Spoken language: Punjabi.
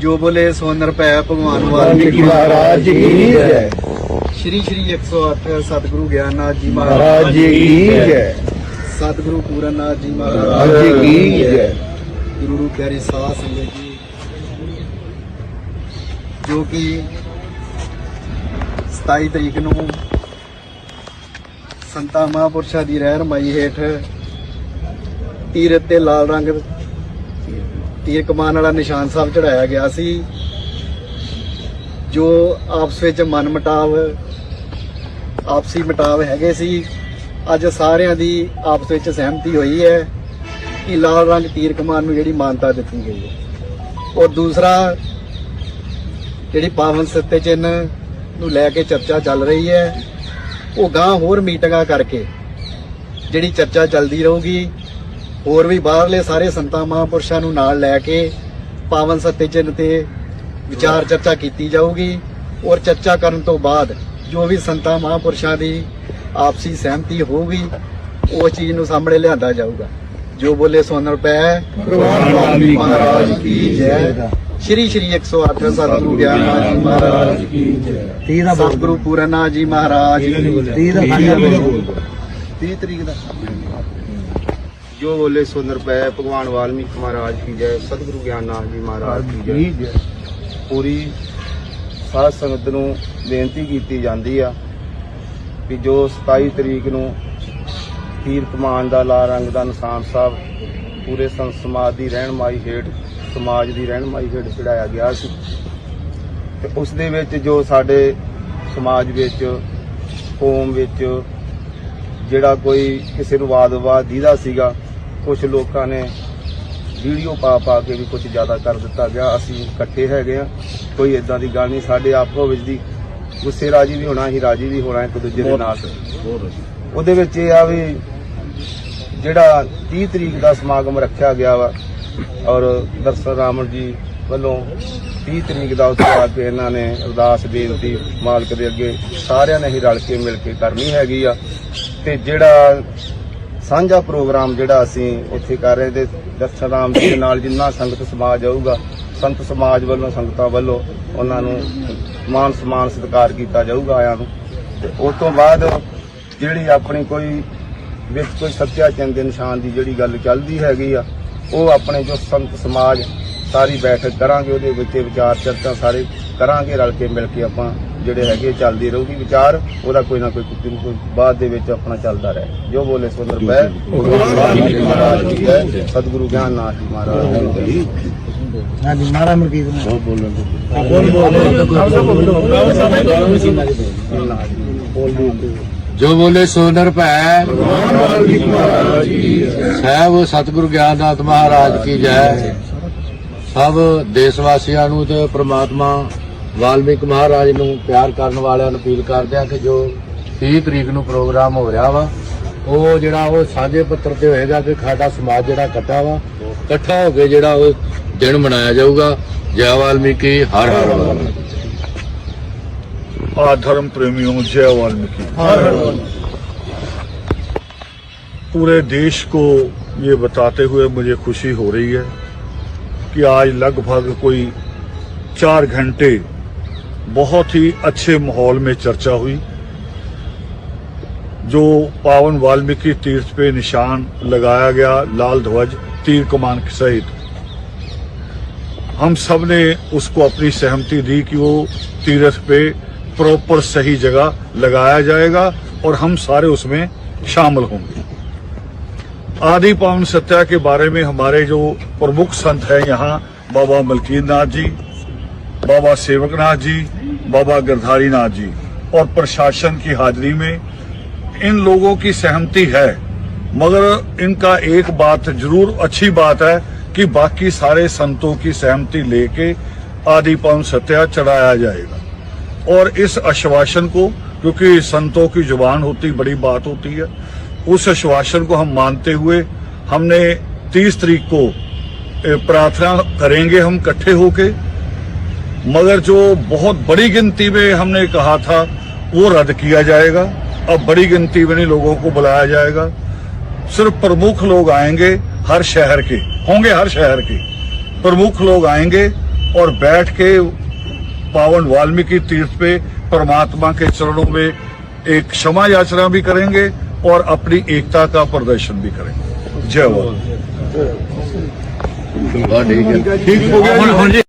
ਜੋ। ਬੋਲੇ। ਸੋ ਨਰਪੈ ਭਗਵਾਨ ਵਾਲਮੀਕੀ ਮਹਾਰਾਜ ਕੀ ਜੈ ਸ਼੍ਰੀ ਸ਼੍ਰੀ 108 ਸਤਿਗੁਰੂ ਗਿਆਨਨਾਥ ਜੀ ਮਹਾਰਾਜ। ਕੀ ਜੈ ਸਤਿਗੁਰੂ ਪੂਰਨਨਾਥ ਜੀ ਮਹਾਰਾਜ। ਕੀ ਜੈ ਗੁਰੂ ਪਿਆਰੇ ਸਾਧ ਸੰਗਤ ਜੀ ਜੋ ਕਿ 27 ਤਰੀਕ ਨੂੰ ਸੰਤਾਂ ਮਹਾਂਪੁਰਸ਼ਾਂ ਦੀ ਰਹਿਨਮਾਈ ਹੇਠ ਤੀਰ ਤੇ ਲਾਲ ਰੰਗ ਤੀਰ ਕਮਾਨ ਵਾਲਾ ਨਿਸ਼ਾਨ ਸਾਹਿਬ ਚੜਾਇਆ ਗਿਆ ਸੀ, ਜੋ ਆਪਸ ਵਿੱਚ ਮਨ ਮਟਾਵ, ਆਪਸੀ ਮਟਾਵ ਹੈਗੇ ਸੀ। ਅੱਜ ਸਾਰਿਆਂ ਦੀ ਆਪਸ ਵਿੱਚ ਸਹਿਮਤੀ ਹੋਈ ਹੈ ਕਿ ਲਾਲ ਰੰਗ ਤੀਰ ਕਮਾਨ ਨੂੰ ਜਿਹੜੀ ਮਾਨਤਾ ਦਿੱਤੀ ਗਈ ਹੈ। ਔਰ ਦੂਸਰਾ, ਜਿਹੜੀ ਪਾਵਨ ਸੱਤੇ ਚਿੰਨ੍ਹ ਨੂੰ ਲੈ ਕੇ ਚਰਚਾ ਚੱਲ ਰਹੀ ਹੈ। ਉਹ ਗਾਂ ਹੋਰ ਮੀਟਿੰਗਾਂ ਕਰਕੇ ਜਿਹੜੀ ਚਰਚਾ ਚੱਲਦੀ ਰਹੂਗੀ, ਹੋਰ ਵੀ ਬਾਹਰਲੇ ਸਾਰੇ ਸੰਤਾਂ ਮਹਾਂਪੁਰਸ਼ਾਂ ਨੂੰ ਨਾਲ ਲੈ ਕੇ ਪਾਵਨ ਸੱਤੇ ਚਿੰਨ੍ਹ ਤੇ ਵਿਚਾਰ ਚਰਚਾ ਕੀਤੀ ਜਾਊਗੀ ਔਰ ਚਰਚਾ ਕਰਨ ਤੋਂ ਬਾਅਦ ਜੋ ਵੀ ਸੰਤਾਂ ਮਹਾਂਪੁਰਸ਼ਾਂ ਦੀ ਆਪਸੀ ਸਹਿਮਤੀ ਹੋਊਗੀ, ਉਹ ਚੀਜ਼ ਨੂੰ ਸਾਹਮਣੇ ਲਿਆਂਦਾ ਜਾਊਗਾ। ਜੋ ਬੋਲੇ ਸੋ ਨਰਪੈ ਭਗਵਾਨ ਵਾਲਮੀਕ ਮਹਾਰਾਜ ਕੀ ਜੈ। ਸ਼੍ਰੀ ਸ਼੍ਰੀ 108 ਸਤਿਗੁਰੂ ਗਿਆਨ ਜੀ ਮਹਾਰਾਜ। ਕੀ ਜੈ। ਤੀਰਾ ਸਤਿਗੁਰੂ ਪੂਰਨਾ ਜੀ ਮਹਾਰਾਜ। ਤੀਰਾ ਤੀਹ ਤਰੀਕ ਦਾ। ਜੋ ਬੋਲੇ ਸੋ ਨਰਪੈ ਭਗਵਾਨ ਵਾਲਮੀਕ ਮਹਾਰਾਜ ਕੀ ਜੈ ਸਤਿਗੁਰੂ ਗਿਆਨਾ ਜੀ ਮਹਾਰਾਜ ਕੀ ਜੈ। ਪੂਰੀ ਸਾਧ ਸੰਗਤ ਨੂੰ ਬੇਨਤੀ ਕੀਤੀ ਜਾਂਦੀ ਆ ਕਿ ਜੋ 27 ਤਰੀਕ ਨੂੰ ਤੀਰ ਕਮਾਨ ਦਾ ਲਾ ਰੰਗ ਦਾ ਨਿਸ਼ਾਨ ਸਾਹਿਬ ਪੂਰੇ ਸੰਤ ਸਮਾਜ ਦੀ ਰਹਿਨਮਾਈ ਹੇਠ ਸਮਾਜ ਦੀ ਰਹਿਨਮਾਈ ਹੇਠ ਚੜਾਇਆ ਗਿਆ ਸੀ। ਤੇ ਉਸ ਦੇ ਵਿੱਚ ਜੋ ਸਾਡੇ ਸਮਾਜ ਵਿੱਚ ਕੌਮ ਵਿੱਚ ਜਿਹੜਾ ਕੋਈ ਕਿਸੇ ਨੂੰ ਵਾਦ ਵਿਵਾਦ ਦੀਦਾ ਸੀਗਾ ਕੁਝ ਲੋਕਾਂ ਨੇ ਵੀਡੀਓ ਪਾ ਪਾ ਕੇ ਵੀ ਕੁਝ ਜ਼ਿਆਦਾ ਕਰ ਦਿੱਤਾ ਗਿਆ। ਅਸੀਂ ਇਕੱਠੇ ਹੈਗੇ ਆ ਕੋਈ ਇਦਾਂ ਦੀ ਗੱਲ ਨਹੀਂ। ਸਾਡੇ ਆਪੋ ਵਿੱਚ ਦੀ ਗੁੱਸੇ ਰਾਜੀ ਵੀ ਹੋਣਾ ਹੀ ਰਾਜੀ ਵੀ ਹੋਣਾ ਇੱਕ ਦੂਜੇ ਦੇ ਨਾਲ। ਉਹਦੇ ਵਿੱਚ ਇਹ ਆ ਵੀ ਜਿਹੜਾ 30 ਤਰੀਕ ਦਾ ਸਮਾਗਮ ਰੱਖਿਆ ਗਿਆ ਵਾ, ਔਰ ਦਰਸ਼ਨ ਰਾਮਨ ਜੀ ਵੱਲੋਂ 30 ਤਰੀਕ ਦਾ ਉੱਥੇ ਆ ਕੇ ਇਹਨਾਂ ਨੇ ਅਰਦਾਸ ਬੇਨਤੀ ਮਾਲਕ ਦੇ ਅੱਗੇ ਸਾਰਿਆਂ ਨੇ ਹੀ ਰਲ ਕੇ ਮਿਲ ਕੇ ਕਰਨੀ ਹੈਗੀ ਆ। ਤੇ ਜਿਹੜਾ ਸਾਂਝਾ ਪ੍ਰੋਗਰਾਮ ਜਿਹੜਾ ਅਸੀਂ ਉੱਥੇ ਕਰ ਰਹੇ ਤੇ ਦਰਸ਼ਨ ਰਾਮ ਜੀ ਦੇ ਨਾਲ ਜਿੰਨਾ ਸੰਗਤ ਸਮਾਜ ਆਊਗਾ, ਸੰਤ ਸਮਾਜ ਵੱਲੋਂ, ਸੰਗਤਾਂ ਵੱਲੋਂ ਉਹਨਾਂ ਨੂੰ ਮਾਨ ਸਨਮਾਨ ਸਤਿਕਾਰ ਕੀਤਾ ਜਾਊਗਾ ਆਇਆਂ ਨੂੰ। ਤੇ ਉਸ ਤੋਂ ਬਾਅਦ ਜਿਹੜੀ ਆਪਣੀ ਕੋਈ ਵਿੱਚ ਕੋਈ ਸੱਚਾਚੰਦ ਦੇ ਨਿਸ਼ਾਨ ਦੀ ਜਿਹੜੀ ਗੱਲ ਚੱਲਦੀ ਹੈਗੀ ਆ ਉਹ ਆਪਣੇ ਜੋ ਸੰਤ ਸਮਾਜ ਸਾਰੀ ਬੈਠਕ ਕਰਾਂਗੇ ਉਹਦੇ ਵਿੱਚ ਵਿਚਾਰ ਚਰਚਾ ਸਾਰੇ ਕਰਾਂਗੇ ਰਲ ਕੇ ਮਿਲ ਕੇ ਆਪਾਂ ਜਿਹੜੇ ਹੈਗੇ ਚੱਲਦੀ ਰਹੂਗੀ ਵਿਚਾਰ ਉਹਦਾ ਕੋਈ ਨਾ ਕੋਈ ਕੁੱਤੀ ਨੂੰ ਬਾਅਦ ਦੇ ਵਿੱਚ ਆਪਣਾ ਚੱਲਦਾ ਰਹੇ। ਜੋ ਬੋਲੇ ਸੁੰਦਰ ਪੈ ਮਹਾਰਾਜ ਜੀ ਹੈ ਸਤਿਗੁਰੂ ਗਿਆਨ ਨਾਥ ਜੀ ਮਹਾਰਾਜ ਜੀ। ਹਾਂਜੀ ਨਾਰਾ ਮਰਕੀਤ ਨੇ। ਬਹੁਤ ਬੋਲਣ ਬੋਲ ਬੋਲ। ਬੋਲ। ਬੋਲ ਬੋਲ ਜੋ ਬੋਲੇ ਸੋ ਨਿਰਭੈ ਸਹਿਬ ਸਤਿਗੁਰ ਗਿਆਨਨਾਥ ਮਹਾਰਾਜ ਕੀ ਜੈ। ਸਭ ਦੇਸ਼ ਵਾਸੀਆਂ ਨੂੰ ਤੇ ਪ੍ਰਮਾਤਮਾ ਵਾਲਮੀਕ ਮਹਾਰਾਜ ਨੂੰ ਪਿਆਰ ਕਰਨ ਵਾਲਿਆਂ ਨੂੰ ਅਪੀਲ ਕਰਦੇ ਆ ਕਿ ਜੋ 30 ਤਰੀਕ ਨੂੰ ਪ੍ਰੋਗਰਾਮ ਹੋ ਰਿਹਾ ਵਾ, ਉਹ ਜਿਹੜਾ ਉਹ ਸਾਂਝੇ ਪੱਤਰ ਤੇ ਹੋਏਗਾ ਕਿ ਸਾਡਾ ਸਮਾਜ ਜਿਹੜਾ ਇਕੱਠਾ ਵਾ, ਇਕੱਠਾ ਹੋ ਕੇ ਜਿਹੜਾ ਉਹ ਦਿਨ ਮਨਾਇਆ ਜਾਊਗਾ। ਜੈ ਵਾਲਮੀਕੀ, ਹਰ ਹਰ ਵਾਲਮੀਕੀ। आ धर्म प्रेमियों जय वाल्मीकि। पूरे देश को ये बताते हुए मुझे खुशी हो रही है कि आज लगभग कोई चार घंटे बहुत ही अच्छे माहौल में चर्चा हुई, जो पावन वाल्मीकि तीर्थ पे निशान लगाया गया लाल ध्वज तीर कमान सहित। हम सबने उसको अपनी सहमति दी कि वो तीर्थ पे प्रॉपर सही जगह लगाया जाएगा और हम सारे उसमें शामिल होंगे। आदि पावन सत्या के बारे में हमारे जो प्रमुख संत हैं यहाँ, बाबा मलकीर नाथ जी, बाबा सेवकनाथ जी, बाबा गिरधारी नाथ जी, और प्रशासन की हाजिरी में इन लोगों की सहमति है, मगर इनका एक बात ज़रूर अच्छी बात है कि बाकी सारे संतों की सहमति लेके आदि पवन सत्या चढ़ाया जाएगा। और इस आश्वासन को, क्योंकि संतों की ज़ुबान होती, बड़ी बात होती है, उस आश्वासन को हम मानते हुए हमने 30 तारीख को प्रार्थना करेंगे हम इकट्ठे होके। मगर जो बहुत बड़ी गिनती में हमने कहा था, वो रद्द किया जाएगा। अब बड़ी गिनती में लोगों को बुलाया जाएगा। सिर्फ़ प्रमुख लोग आएँगे हर शहर के, होंगे हर शहर के। प्रमुख लोग आएँगे और बैठ के पावन वाल्मीकि तीर्थ पे परमात्मा के चरणों में एक क्षमा याचना भी करेंगे और अपनी एकता का प्रदर्शन भी करेंगे। जय हो। ठीक हो गया। हाँ